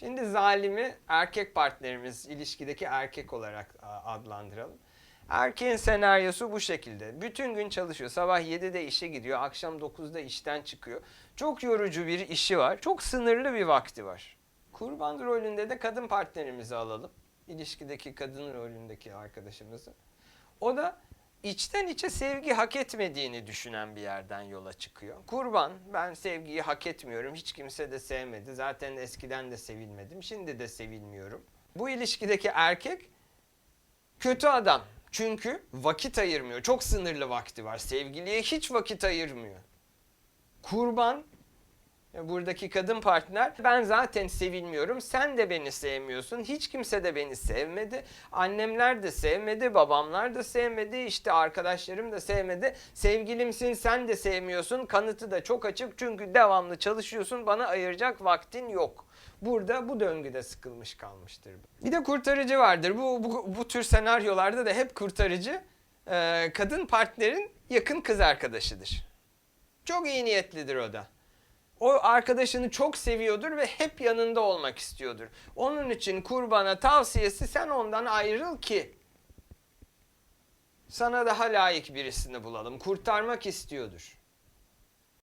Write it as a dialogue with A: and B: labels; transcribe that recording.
A: Şimdi zalimi erkek partnerimiz, ilişkideki erkek olarak adlandıralım. Erkeğin senaryosu bu şekilde. Bütün gün çalışıyor. Sabah 7'de işe gidiyor, akşam 9'da işten çıkıyor. Çok yorucu bir işi var. Çok sınırlı bir vakti var. Kurban rolünde de kadın partnerimizi alalım. İlişkideki kadın rolündeki arkadaşımızı. O da içten içe sevgi hak etmediğini düşünen bir yerden yola çıkıyor. Kurban, ben sevgiyi hak etmiyorum, hiç kimse de sevmedi. Zaten eskiden de sevilmedim, şimdi de sevilmiyorum. Bu ilişkideki erkek kötü adam. Çünkü vakit ayırmıyor. Çok sınırlı vakti var. Sevgiliye hiç vakit ayırmıyor. Kurban Buradaki kadın partner ben zaten sevilmiyorum sen de beni sevmiyorsun hiç kimse de beni sevmedi annemler de sevmedi babamlar da sevmedi işte arkadaşlarım da sevmedi sevgilimsin sen de sevmiyorsun kanıtı da çok açık çünkü devamlı çalışıyorsun bana ayıracak vaktin yok. Burada bu döngüde sıkılmış kalmıştır. Bir de kurtarıcı vardır bu, bu, bu tür senaryolarda da hep kurtarıcı kadın partnerin yakın kız arkadaşıdır. Çok iyi niyetlidir o da. O arkadaşını çok seviyordur ve hep yanında olmak istiyordur. Onun için kurbana tavsiyesi sen ondan ayrıl ki sana daha layık birisini bulalım. Kurtarmak istiyordur.